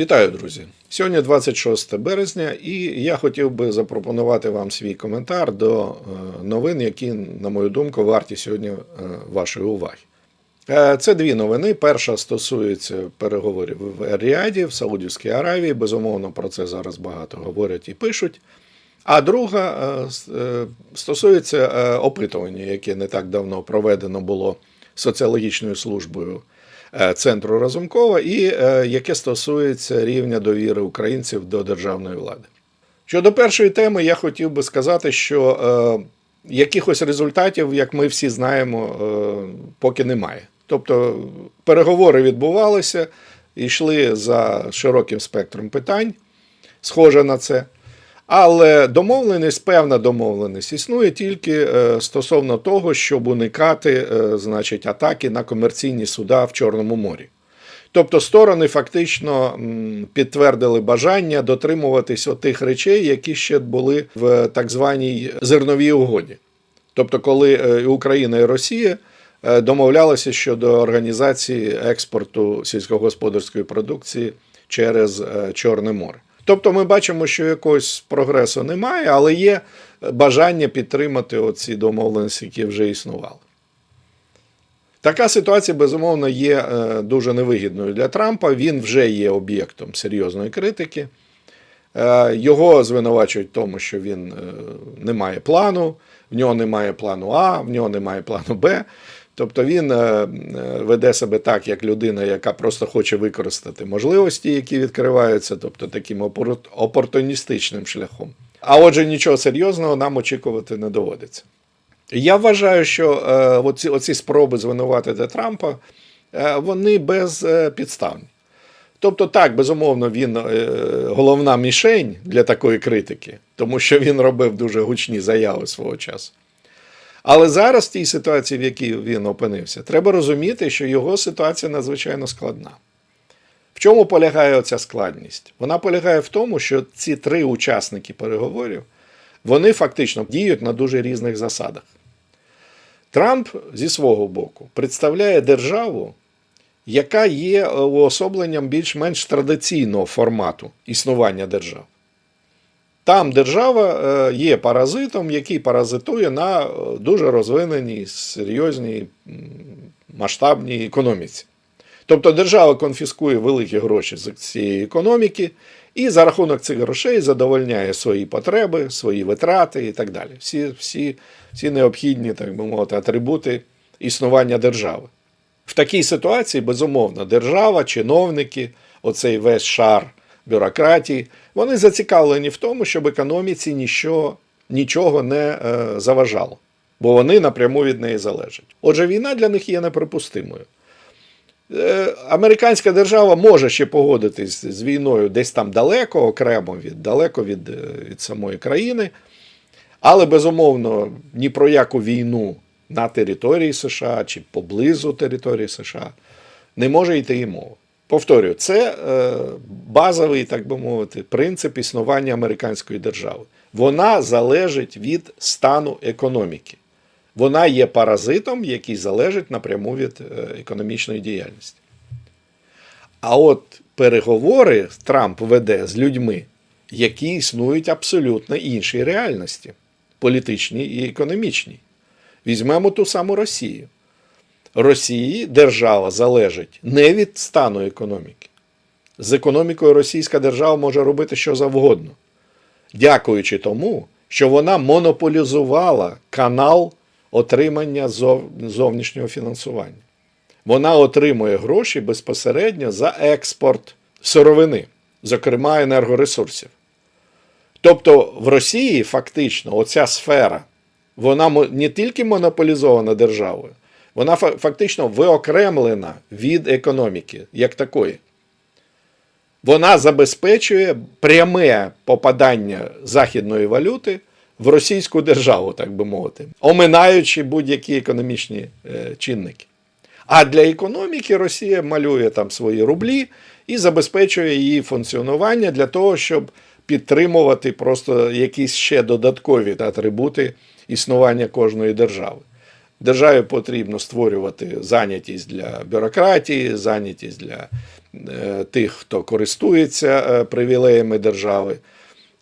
Вітаю, друзі! Сьогодні 26 березня, і я хотів би запропонувати вам свій коментар до е, новин, які, на мою думку, варті сьогодні е, вашої уваги. Е, Це дві новини. Перша стосується переговорів в Ріаді, в Саудівській Аравії. Безумовно, про це зараз багато говорять і пишуть. А друга стосується опитування, яке не так давно проведено було соціологічною службою центру Разумкова, і е, яке стосується рівня довіри українців до державної влади. Щодо першої теми, я хотів би сказати, що е, якихось результатів, як ми всі знаємо, е, поки немає. Тобто переговори відбувалися, йшли за широким спектром питань, схоже на це. Але домовленість, певна домовленість існує тільки е, стосовно того, щоб уникати е, значить, атаки на комерційні суда в Чорному морі. Тобто сторони фактично підтвердили бажання дотримуватись тих речей, які ще були в так званій зерновій угоді. Тобто, коли е, Україна і Росія домовлялися щодо організації експорту сільськогосподарської продукції через Чорне море. Тобто ми бачимо, що якогось прогресу немає, але є бажання підтримати оці домовленості, які вже існували. Така ситуація, безумовно, є е, дуже невигідною для Трампа. Він вже є об'єктом серйозної критики. Е, Його звинувачують в тому, що він е, не має плану, в нього немає плану А, в нього немає плану Б. Тобто він е, е, веде себе так, як людина, яка просто хоче використати можливості, які відкриваються, тобто таким опор- опортуністичним шляхом. А отже, нічого серйозного нам очікувати не доводиться. Я вважаю, що е, оці, оці спроби звинуватити Трампа, вони безпідставні. Тобто, так, безумовно, він головна мішень для такої критики, тому що він робив дуже гучні заяви свого часу. Але зараз, в тій ситуації, в якій він опинився, треба розуміти, що його ситуація надзвичайно складна. В чому полягає оця складність? Вона полягає в тому, що ці три учасники переговорів вони фактично діють на дуже різних засадах. Трамп зі свого боку представляє державу, яка є уособленням більш-менш традиційного формату існування держав. Там держава е, є паразитом, який паразитує на е, дуже розвиненій, серйозній, масштабній економіці. Тобто держава конфіскує великі гроші з цієї економіки і за рахунок цих грошей задовольняє свої потреби, свої витрати і так далі. Всі, всі, всі необхідні, так би мовити, атрибути існування держави. В такій ситуації, безумовно, держава, чиновники, оцей весь шар бюрократії, вони зацікавлені в тому, щоб економіці нічого, нічого не е, заважало, бо вони напряму від неї залежать. Отже, війна для них є неприпустимою. Е, Американська держава може ще погодитись з війною десь там далеко, окремо від далеко від, е, від самої країни, але безумовно ні про яку війну на території США чи поблизу території США не може йти і мова. Повторюю, це е, базовий, так би мовити, принцип існування американської держави. Вона залежить від стану економіки. Вона є паразитом, який залежить напряму від е, економічної діяльності. А от переговори Трамп веде з людьми, які існують абсолютно іншій реальності, політичній і економічній. Візьмемо ту саму Росію. Росії держава залежить не від стану економіки. З економікою російська держава може робити що завгодно, дякуючи тому, що вона монополізувала канал отримання зов- зовнішнього фінансування. Вона отримує гроші безпосередньо за експорт сировини, зокрема енергоресурсів. Тобто в Росії фактично оця сфера, вона не тільки монополізована державою, вона фактично виокремлена від економіки як такої. Вона забезпечує пряме попадання західної валюти в російську державу, так би мовити, оминаючи будь-які економічні е, чинники. А для економіки Росія малює там свої рублі і забезпечує її функціонування для того, щоб підтримувати просто якісь ще додаткові атрибути існування кожної держави. Державі потрібно створювати зайнятість для бюрократії, зайнятість для е, тих, хто користується е, привілеями держави,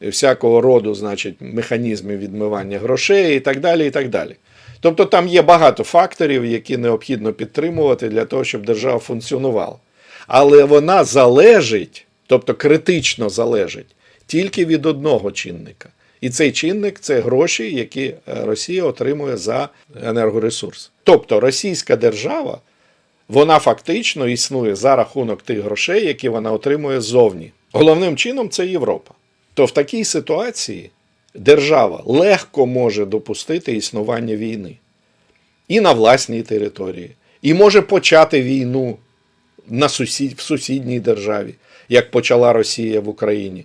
всякого роду, значить, механізмів відмивання грошей і так далі. і так далі. Тобто там є багато факторів, які необхідно підтримувати для того, щоб держава функціонувала. Але вона залежить, тобто критично залежить, тільки від одного чинника. І цей чинник це гроші, які е, Росія отримує за енергоресурс. Тобто російська держава, вона фактично існує за рахунок тих грошей, які вона отримує ззовні. Головним чином це Європа. То в такій ситуації держава легко може допустити існування війни і на власній території, і може почати війну на сусід, в сусідній державі, як почала Росія в Україні.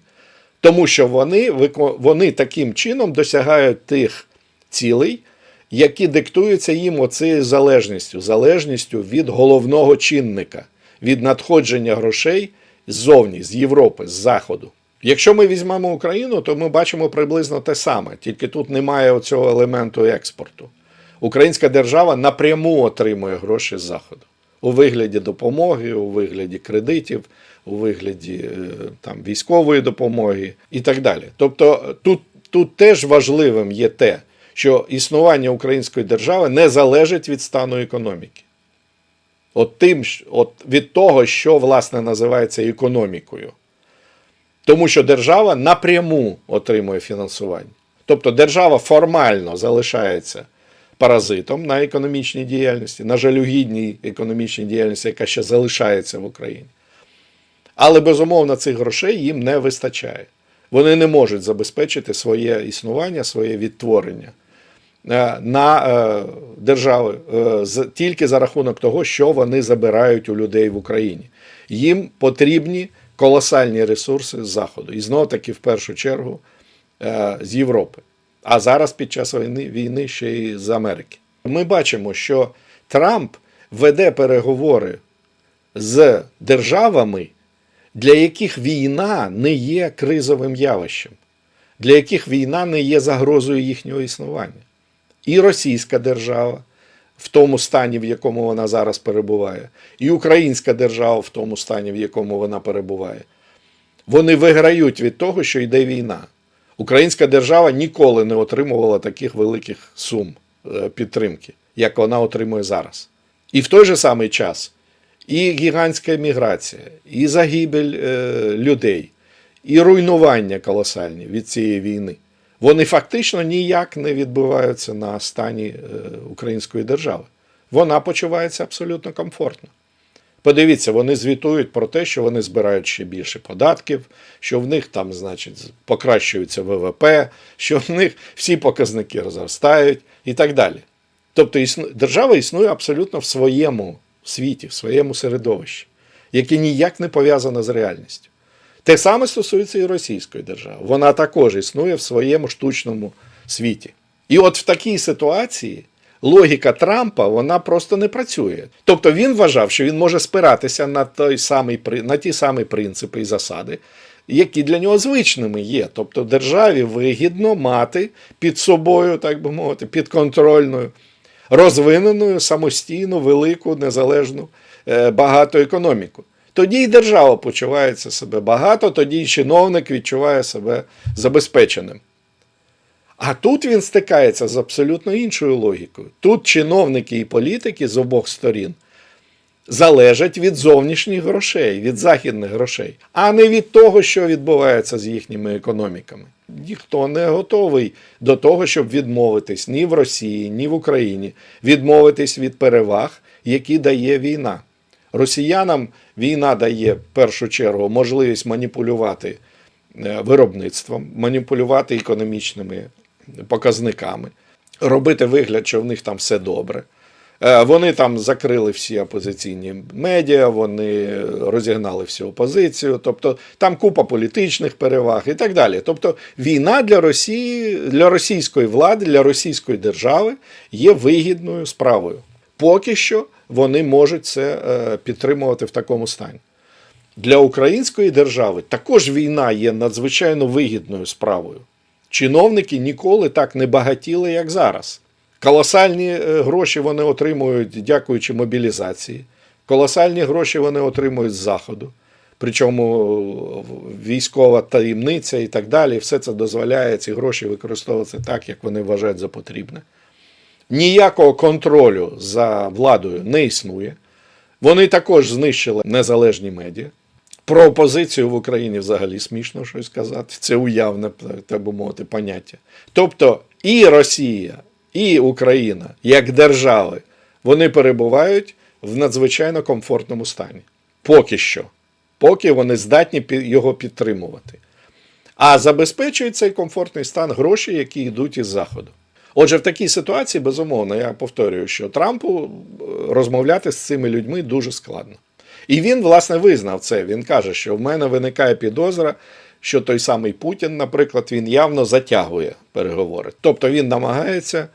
Тому що вони, вони таким чином досягають тих цілей, які диктуються їм оцією залежністю, залежністю від головного чинника, від надходження грошей ззовні, з Європи, з Заходу. Якщо ми візьмемо Україну, то ми бачимо приблизно те саме, тільки тут немає цього елементу експорту. Українська держава напряму отримує гроші з Заходу у вигляді допомоги, у вигляді кредитів, у вигляді е, там, військової допомоги і так далі. Тобто тут, тут теж важливим є те, що існування української держави не залежить від стану економіки. От тим, от від того, що власне називається економікою. Тому що держава напряму отримує фінансування. Тобто держава формально залишається паразитом на економічній діяльності, на жалюгідній економічній діяльності, яка ще залишається в Україні. Але безумовно цих грошей їм не вистачає. Вони не можуть забезпечити своє існування, своє відтворення е, на е, держави е, тільки за рахунок того, що вони забирають у людей в Україні. Їм потрібні колосальні ресурси з Заходу. І знову таки, в першу чергу, з Європи. А зараз під час війни, війни ще й з Америки. Ми бачимо, що Трамп веде переговори з державами, для яких війна не є кризовим явищем, для яких війна не є загрозою їхнього існування. І російська держава в тому стані, в якому вона зараз перебуває, і українська держава в тому стані, в якому вона перебуває. Вони виграють від того, що йде війна. Українська держава ніколи не отримувала таких великих сум е, підтримки, як вона отримує зараз. І в той же самий час і гігантська міграція, і загибель е, людей, і руйнування колосальні від цієї війни. Вони фактично ніяк не відбуваються на стані е, української держави. Вона почувається абсолютно комфортно. Подивіться, вони звітують про те, що вони збирають ще більше податків, що в них там, значить, покращується ВВП, що в них всі показники зростають і так далі. Тобто держава існує абсолютно в своєму світі, в своєму середовищі, яке ніяк не пов'язане з реальністю. Те саме стосується і російської держави. Вона також існує в своєму штучному світі. І от в такій ситуації логіка Трампа вона просто не працює. Тобто він вважав, що він може спиратися на той самий на ті самі принципи і засади, які для нього звичними є. Тобто державі вигідно мати під собою, так би мовити, підконтрольною, розвиненою, самостійну, велику, незалежну, е, багату економіку. Тоді і держава почувається себе багато, тоді і чиновник відчуває себе забезпеченим. А тут він стикається з абсолютно іншою логікою. Тут чиновники і політики з обох сторін залежать від зовнішніх грошей, від західних грошей, а не від того, що відбувається з їхніми економіками. Ніхто не готовий до того, щоб відмовитись ні в Росії, ні в Україні, відмовитись від переваг, які дає війна. Росіянам війна дає в першу чергу можливість маніпулювати е, виробництвом, маніпулювати економічними показниками, робити вигляд, що в них там все добре. Е, Вони там закрили всі опозиційні медіа, вони розігнали всю опозицію, тобто там купа політичних переваг і так далі. Тобто війна для Росії, для російської влади, для російської держави є вигідною справою. Поки що вони можуть це е, підтримувати в такому стані. Для української держави також війна є надзвичайно вигідною справою. Чиновники ніколи так не багатіли, як зараз. Колосальні е, гроші вони отримують, дякуючи мобілізації. Колосальні гроші вони отримують з Заходу. Причому військова таємниця і так далі, все це дозволяє ці гроші використовувати так, як вони вважають за потрібне. Ніякого контролю за владою не існує. Вони також знищили незалежні медіа. Про опозицію в Україні взагалі смішно щось казати. Це уявне, так би мовити, поняття. Тобто і Росія, і Україна, як держави, вони перебувають в надзвичайно комфортному стані. Поки що. Поки вони здатні його підтримувати. А забезпечують цей комфортний стан гроші, які йдуть із Заходу. Отже, в такій ситуації, безумовно, я повторюю, що Трампу е, розмовляти з цими людьми дуже складно. І він, власне, визнав це. Він каже, що в мене виникає підозра, що той самий Путін, наприклад, він явно затягує переговори. Тобто він намагається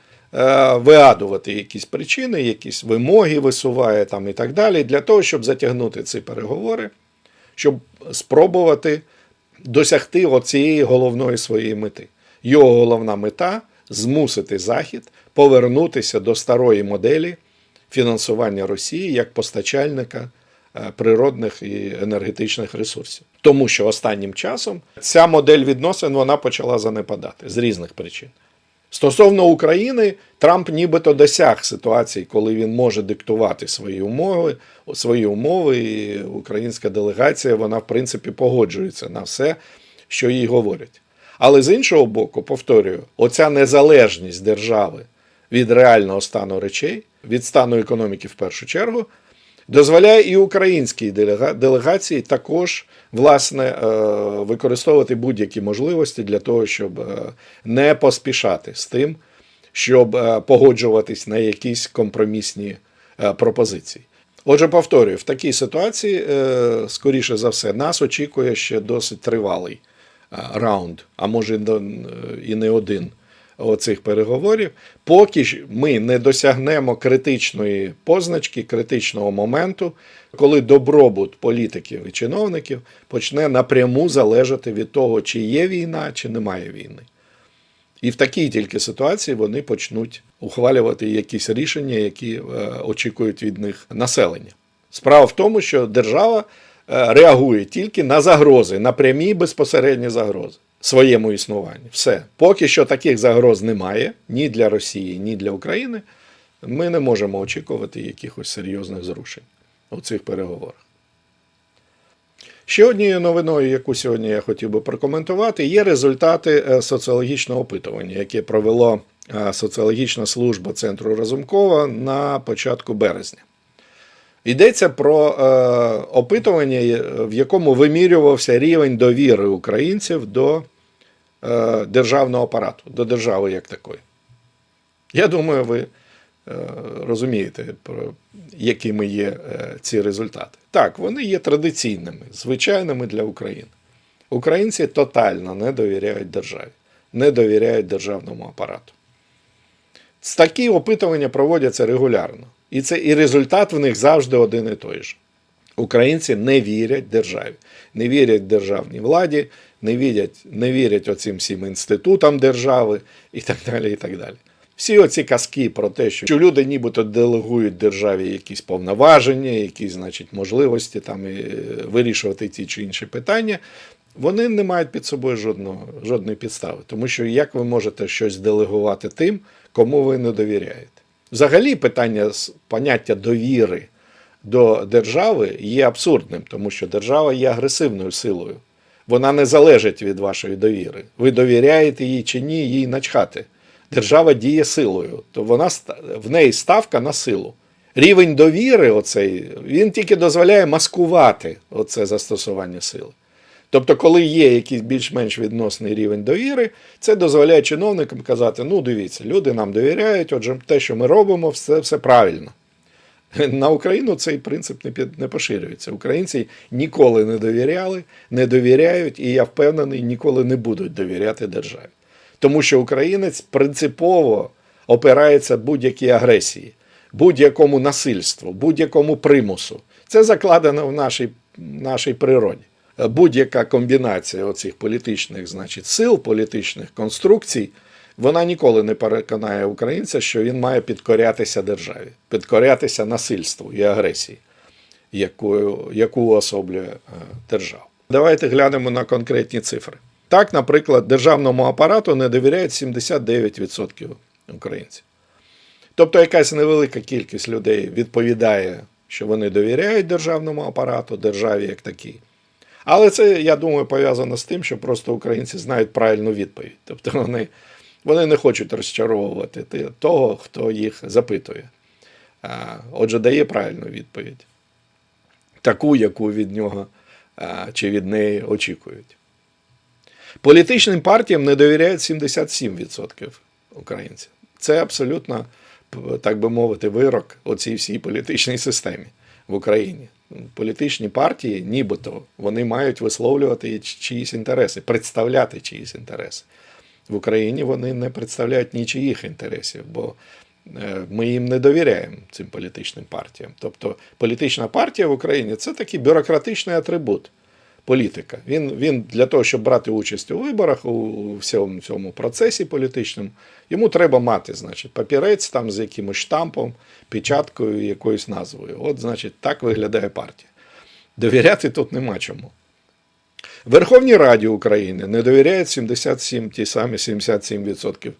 вигадувати якісь причини, якісь вимоги висуває там і так далі, для того, щоб затягнути ці переговори, щоб спробувати досягти оцієї головної своєї мети. Його головна мета змусити Захід повернутися до старої моделі фінансування Росії як постачальника е, природних і енергетичних ресурсів. Тому що останнім часом ця модель відносин вона почала занепадати з різних причин. Стосовно України, Трамп нібито досяг ситуації, коли він може диктувати свої умови, свої умови, і українська делегація, вона в принципі погоджується на все, що їй говорять. Але з іншого боку, повторюю, оця незалежність держави від реального стану речей, від стану економіки в першу чергу, дозволяє і українській делега- делегації також власне е, використовувати будь-які можливості для того, щоб е, не поспішати з тим, щоб е, погоджуватись на якісь компромісні пропозиції. Отже, повторюю, в такій ситуації, скоріше за все, нас очікує ще досить тривалий раунд, а може і не один оцих переговорів, поки ж ми не досягнемо критичної позначки, критичного моменту, коли добробут політиків і чиновників почне напряму залежати від того, чи є війна, чи немає війни. І в такій тільки ситуації вони почнуть ухвалювати якісь рішення, які е, очікують від них населення. Справа в тому, що держава е, реагує тільки на загрози, на прямі безпосередні загрози своєму існуванню. Все. Поки що таких загроз немає ні для Росії, ні для України. Ми не можемо очікувати якихось серйозних зрушень у цих переговорах. Ще однією новиною, яку сьогодні я хотів би прокоментувати, є результати е, соціологічного опитування, яке провело е, соціологічна служба Центру Разумкова на початку березня. Йдеться про е, опитування, е, в якому вимірювався рівень довіри українців до е, державного апарату, до держави як такої. Я думаю, ви е, розумієте, про якими є е, ці результати. Так, вони є традиційними, звичайними для України. Українці тотально не довіряють державі, не довіряють державному апарату. Такі опитування проводяться регулярно. І це і результат в них завжди один і той же. Українці не вірять державі, не вірять державній владі, не вірять, не вірять оцим всім інститутам держави і так далі. і так далі. Всі оці казки про те, що люди нібито делегують державі якісь повноваження, якісь, значить, можливості там і е, вирішувати ті чи інші питання, вони не мають під собою жодного, жодної підстави. Тому що як ви можете щось делегувати тим, кому ви не довіряєте? Взагалі, питання з поняття довіри до держави є абсурдним, тому що держава є агресивною силою. Вона не залежить від вашої довіри. Ви довіряєте їй чи ні, їй начхати. Держава діє силою, то вона в неї ставка на силу. Рівень довіри, оцей, він тільки дозволяє маскувати оце застосування сили. Тобто, коли є якийсь більш-менш відносний рівень довіри, це дозволяє чиновникам казати: ну, дивіться, люди нам довіряють, отже, те, що ми робимо, все, все правильно. На Україну цей принцип не, під, не поширюється. Українці ніколи не довіряли, не довіряють, і я впевнений, ніколи не будуть довіряти державі. Тому що українець принципово опирається будь-якій агресії, будь-якому насильству, будь-якому примусу. Це закладено в нашій, нашій природі. Будь-яка комбінація оцих політичних значить, сил, політичних конструкцій, вона ніколи не переконає українця, що він має підкорятися державі, підкорятися насильству і агресії, яку, яку уособлює е, держава. Давайте глянемо на конкретні цифри. Так, наприклад, державному апарату не довіряють 79% українців. Тобто якась невелика кількість людей відповідає, що вони довіряють державному апарату, державі як такій. Але це, я думаю, пов'язано з тим, що просто українці знають правильну відповідь. Тобто вони, вони не хочуть розчаровувати того, хто їх запитує. Отже, дає правильну відповідь. Таку, яку від нього чи від неї очікують. Політичним партіям не довіряють 77% українців. Це абсолютно, так би мовити, вирок оцій всій політичній системі в Україні. Політичні партії, нібито, вони мають висловлювати чиїсь інтереси, представляти чиїсь інтереси. В Україні вони не представляють нічиїх інтересів, бо е, ми їм не довіряємо цим політичним партіям. Тобто політична партія в Україні це такий бюрократичний атрибут політика. Він, він для того, щоб брати участь у виборах, у всьому цьому процесі політичному, йому треба мати, значить, папірець там з якимось штампом, печаткою, якоюсь назвою. От, значить, так виглядає партія. Довіряти тут нема чому. Верховній Раді України не довіряють 77, ті самі 77%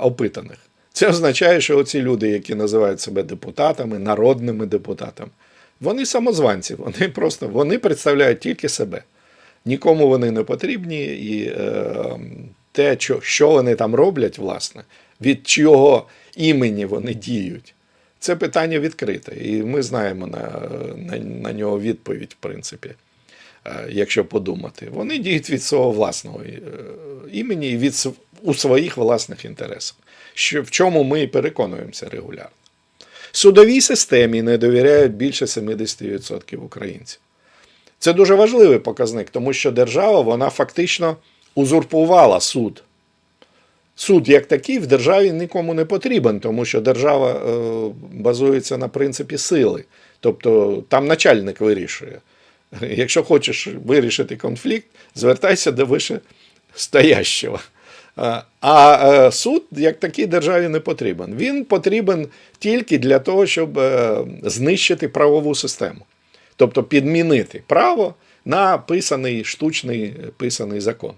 опитаних. Це означає, що оці люди, які називають себе депутатами, народними депутатами, вони самозванці, вони просто вони представляють тільки себе. Нікому вони не потрібні, і е, те, що, вони там роблять, власне, від чого імені вони діють, це питання відкрите. І ми знаємо на, на, на нього відповідь, в принципі, е, якщо подумати. Вони діють від свого власного е, імені і від, у своїх власних інтересах, що, в чому ми переконуємося регулярно. Судовій системі не довіряють більше 70% українців. Це дуже важливий показник, тому що держава вона фактично узурпувала суд. Суд як такий в державі нікому не потрібен, тому що держава е, базується на принципі сили. Тобто там начальник вирішує. Якщо хочеш вирішити конфлікт, звертайся до вищестоящого. А а, е, суд як такий державі не потрібен. Він потрібен тільки для того, щоб е, знищити правову систему. Тобто підмінити право на писаний штучний писаний закон.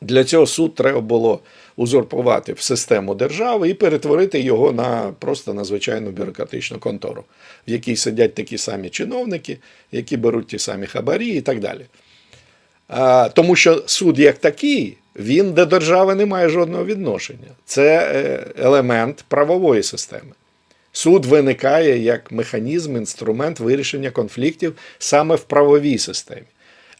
Для цього суд треба було узурпувати в систему держави і перетворити його на просто на звичайну бюрократичну контору, в якій сидять такі самі чиновники, які беруть ті самі хабарі і так далі. Тому що суд як такий, він до держави не має жодного відношення. Це е, елемент правової системи. Суд виникає як механізм, інструмент вирішення конфліктів саме в правовій системі.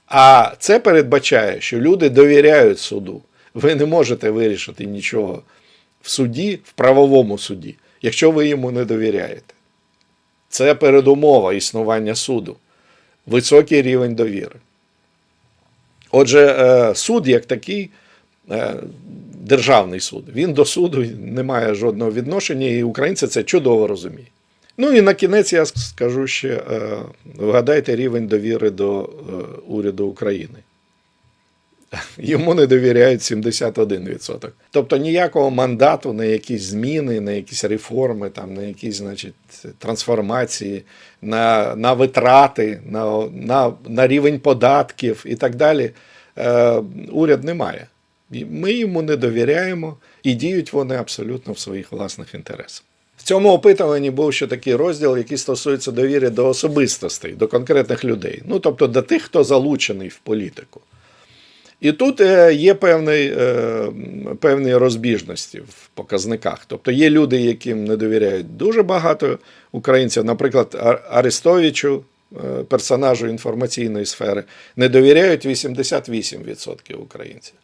А це передбачає, що люди довіряють суду. Ви не можете вирішити нічого в суді, в правовому суді, якщо ви йому не довіряєте. Це передумова існування суду, високий рівень довіри. Отже, е, суд як такий, державний суд, він до суду не має жодного відношення, і українці це чудово розуміють. Ну і на кінець я скажу ще: е, вгадайте рівень довіри до е, уряду України. Йому не довіряють 71%. Тобто ніякого мандату на якісь зміни, на якісь реформи, там, на якісь значить, трансформації, на на витрати, на, на, на рівень податків і так далі. Е, уряд не має. Ми йому не довіряємо і діють вони абсолютно в своїх власних інтересах. В цьому опитуванні був ще такий розділ, який стосується довіри до особистостей, до конкретних людей, ну тобто до тих, хто залучений в політику. І тут е, є певні, е, певні розбіжності в показниках. Тобто є люди, яким не довіряють дуже багато українців, наприклад, Арестовичу, е, персонажу інформаційної сфери, не довіряють 88% українців.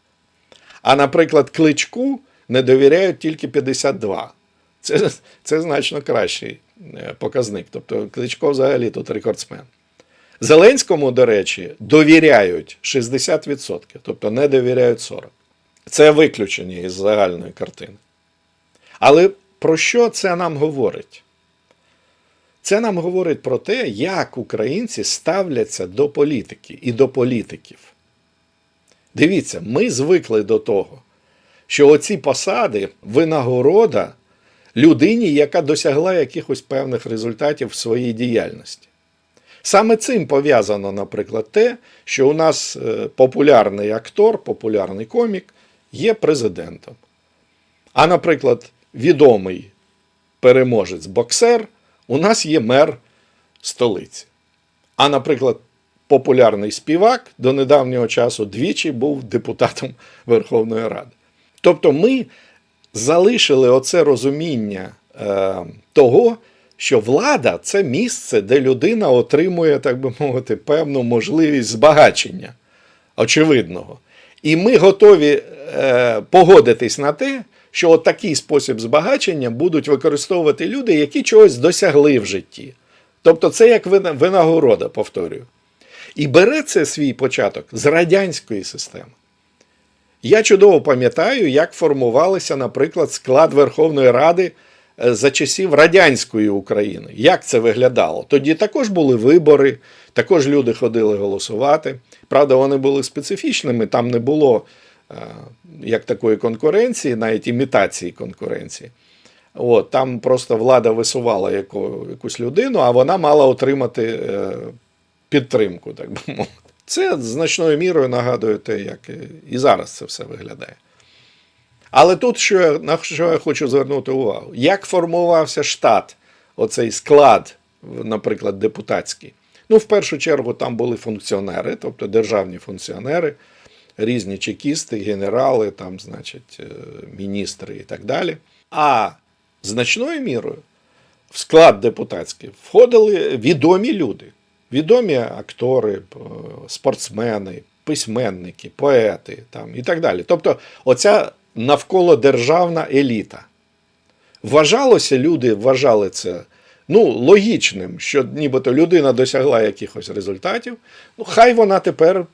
А, наприклад, кличку не довіряють тільки 52%. Це, це значно кращий е, показник. Тобто Кличко взагалі тут рекордсмен. Зеленському, до речі, довіряють 60%, тобто не довіряють 40%. Це виключення із загальної картини. Але про що це нам говорить? Це нам говорить про те, як українці ставляться до політики і до політиків. Дивіться, ми звикли до того, що оці посади винагорода людині, яка досягла якихось певних результатів в своїй діяльності. Саме цим пов'язано, наприклад, те, що у нас е, популярний актор, популярний комік є президентом. А, наприклад, відомий переможець боксер у нас є мер столиці. А, наприклад, популярний співак до недавнього часу двічі був депутатом Верховної Ради. Тобто ми залишили оце розуміння е, того, що влада це місце, де людина отримує, так би мовити, певну можливість збагачення очевидного. І ми готові е, погодитись на те, що от такий спосіб збагачення будуть використовувати люди, які чогось досягли в житті. Тобто це як винагорода, повторюю. І бере це свій початок з радянської системи. Я чудово пам'ятаю, як формувалися, наприклад, склад Верховної Ради е, за часів радянської України. Як це виглядало? Тоді також були вибори, також люди ходили голосувати. Правда, вони були специфічними, там не було е, як такої конкуренції, навіть імітації конкуренції. От, там просто влада висувала яку, якусь людину, а вона мала отримати е, підтримку, так би мовити. Це значною мірою нагадує те, як і зараз це все виглядає. Але тут що я, на що я хочу звернути увагу: як формувався штат, оцей склад, наприклад, депутатський. Ну, в першу чергу, там були функціонери, тобто державні функціонери, різні чекісти, генерали, там, значить, е, міністри і так далі. А значною мірою в склад депутатський входили відомі люди, відомі актори, спортсмени, письменники, поети там, і так далі. Тобто, оця навколодержавна еліта. Вважалося, люди вважали це ну, логічним, що нібито людина досягла якихось результатів. Ну, хай вона тепер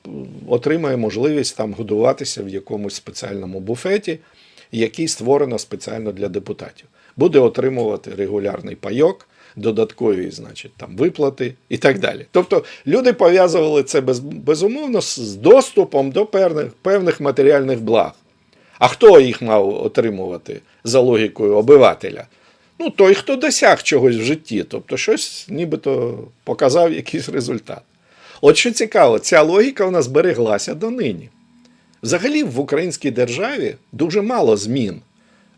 отримає можливість там годуватися в якомусь спеціальному буфеті, який створено спеціально для депутатів. Буде отримувати регулярний пайок, додаткові, значить, там виплати і так далі. Тобто люди пов'язували це без, безумовно з доступом до певних, певних матеріальних благ. А хто їх мав отримувати за логікою обивателя? Ну, той, хто досяг чогось в житті, тобто щось нібито показав якийсь результат. От що цікаво, ця логіка у нас збереглася донині. Взагалі, в українській державі дуже мало змін.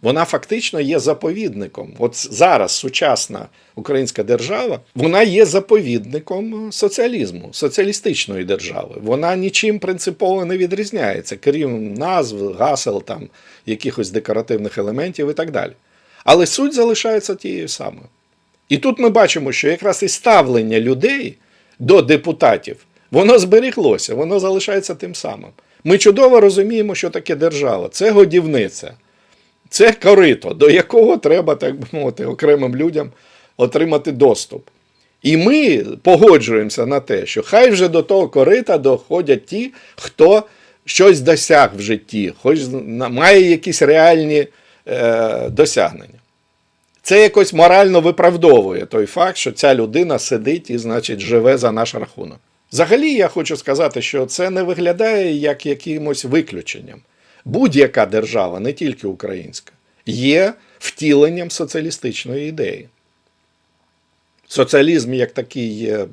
Вона фактично є заповідником. От зараз сучасна українська держава, вона є заповідником соціалізму, соціалістичної держави. Вона нічим принципово не відрізняється, крім назв, гасел, там, якихось декоративних елементів і так далі. Але суть залишається тією самою. І тут ми бачимо, що якраз і ставлення людей до депутатів, воно зберіглося, воно залишається тим самим. Ми чудово розуміємо, що таке держава. Це годівниця, це корито, до якого треба, так би мовити, окремим людям отримати доступ. І ми погоджуємося на те, що хай вже до того корита доходять ті, хто щось досяг в житті, хоч має якісь реальні е, досягнення. Це якось морально виправдовує той факт, що ця людина сидить і, значить, живе за наш рахунок. Взагалі, я хочу сказати, що це не виглядає як якимось виключенням. Будь-яка держава, не тільки українська, є втіленням соціалістичної ідеї. Соціалізм як такий є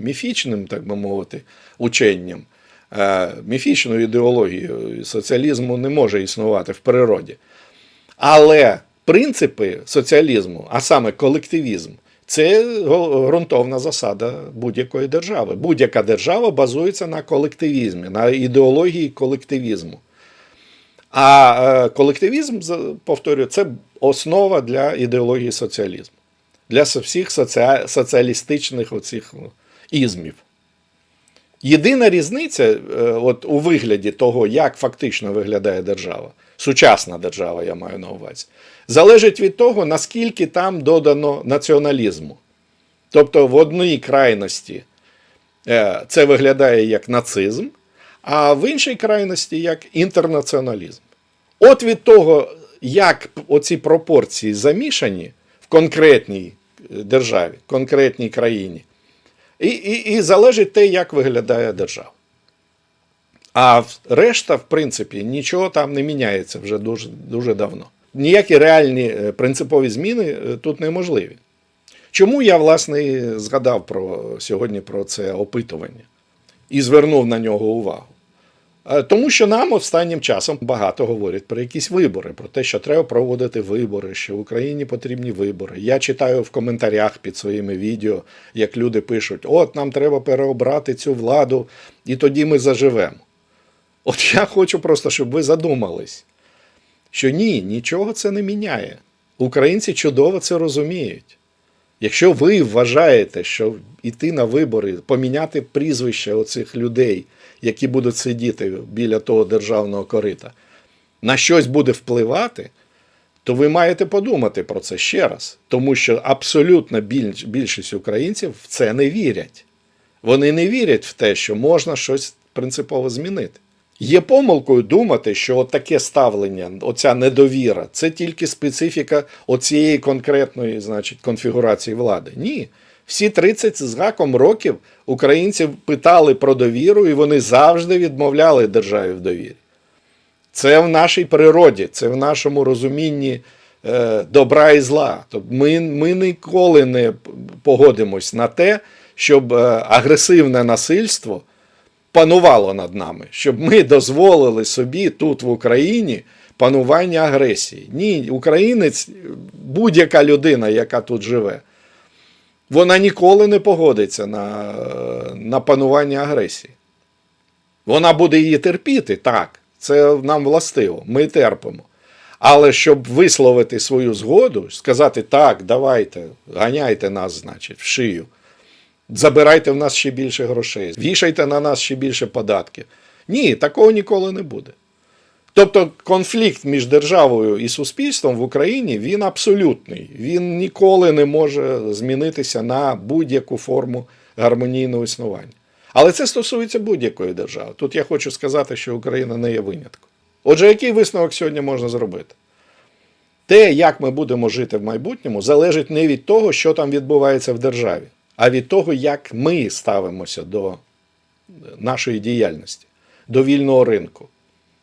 міфічним, так би мовити, ученням, е, міфічною ідеологією. Соціалізму не може існувати в природі. Але принципи соціалізму, а саме колективізм, це ґрунтовна засада будь-якої держави. Будь-яка держава базується на колективізмі, на ідеології колективізму. А е, колективізм, повторюю, це основа для ідеології соціалізму, для всіх соціа- соціалістичних оцих ізмів. Єдина різниця е, от у вигляді того, як фактично виглядає держава, сучасна держава, я маю на увазі, залежить від того, наскільки там додано націоналізму. Тобто в одній крайності е, це виглядає як нацизм, а в іншій крайності як інтернаціоналізм. От від того, як оці пропорції замішані в конкретній е, державі, конкретній країні, і, і, і залежить те, як виглядає держава. А решта, в принципі, нічого там не міняється вже дуже, дуже давно. Ніякі реальні е, принципові зміни е, тут неможливі. Чому я, власне, згадав про сьогодні про це опитування і звернув на нього увагу? Е, Тому що нам останнім часом багато говорять про якісь вибори, про те, що треба проводити вибори, що в Україні потрібні вибори. Я читаю в коментарях під своїми відео, як люди пишуть: от нам треба переобрати цю владу, і тоді ми заживемо. От я хочу просто, щоб ви задумались, що ні, нічого це не міняє. Українці чудово це розуміють. Якщо ви вважаєте, що йти на вибори, поміняти прізвище оцих людей, які будуть сидіти біля того державного корита, на щось буде впливати, то ви маєте подумати про це ще раз. Тому що абсолютна більш- більшість українців в це не вірять. Вони не вірять в те, що можна щось принципово змінити. Є помилкою думати, що от таке ставлення, оця недовіра, це тільки специфіка оцієї конкретної, значить, конфігурації влади. Ні. Всі 30 з гаком років українців питали про довіру, і вони завжди відмовляли державі в довірі. Це в нашій природі, це в нашому розумінні е, добра і зла. Тобто ми, ми ніколи не погодимось на те, щоб е, агресивне насильство панувало над нами, щоб ми дозволили собі тут в Україні панування агресії. Ні, українець, будь-яка людина, яка тут живе, вона ніколи не погодиться на, на панування агресії. Вона буде її терпіти, так, це нам властиво, ми терпимо. Але щоб висловити свою згоду, сказати так, давайте, ганяйте нас, значить, в шию, забирайте в нас ще більше грошей, вішайте на нас ще більше податків. Ні, такого ніколи не буде. Тобто конфлікт між державою і суспільством в Україні він абсолютний. Він ніколи не може змінитися на будь-яку форму гармонійного існування. Але це стосується будь-якої держави. Тут я хочу сказати, що Україна не є винятком. Отже, який висновок сьогодні можна зробити? Те, як ми будемо жити в майбутньому, залежить не від того, що там відбувається в державі, а від того, як ми ставимося до нашої діяльності, до вільного ринку,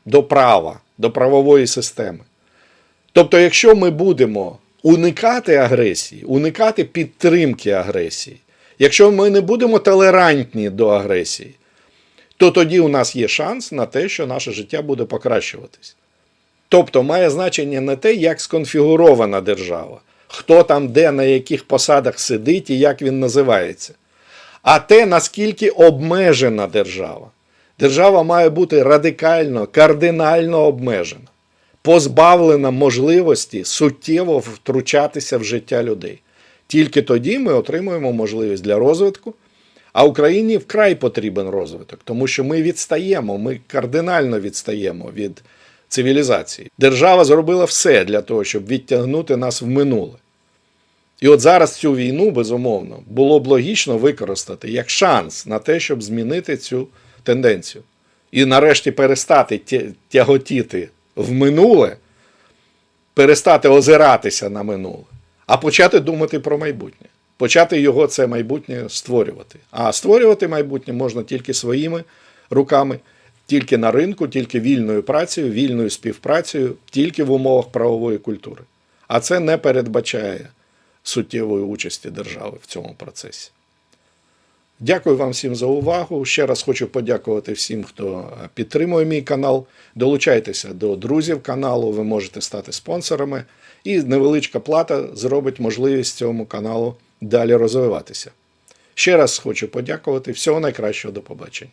до права, до правової системи. Тобто, якщо ми будемо уникати агресії, уникати підтримки агресії, якщо ми не будемо толерантні до агресії, то тоді у нас є шанс на те, що наше життя буде покращуватись. Тобто має значення не те, як сконфігурована держава, хто там де на яких посадах сидить і як він називається, а те, наскільки обмежена держава. Держава має бути радикально, кардинально обмежена, позбавлена можливості суттєво втручатися в життя людей. Тільки тоді ми отримуємо можливість для розвитку. А Україні вкрай потрібен розвиток, тому що ми відстаємо, ми кардинально відстаємо від цивілізації. Держава зробила все для того, щоб відтягнути нас в минуле. І от зараз цю війну, безумовно, було б логічно використати як шанс на те, щоб змінити цю тенденцію. І нарешті перестати тяготіти в минуле, перестати озиратися на минуле, а почати думати про майбутнє. Почати його це майбутнє створювати. А створювати майбутнє можна тільки своїми руками, тільки на ринку, тільки вільною працею, вільною співпрацею, тільки в умовах правової культури. А це не передбачає суттєвої участі держави в цьому процесі. Дякую вам всім за увагу. Ще раз хочу подякувати всім, хто підтримує мій канал. Долучайтеся до друзів каналу, ви можете стати спонсорами, і невеличка плата зробить можливість цьому каналу далі розвиватися. Ще раз хочу подякувати. Всього найкращого до побачення.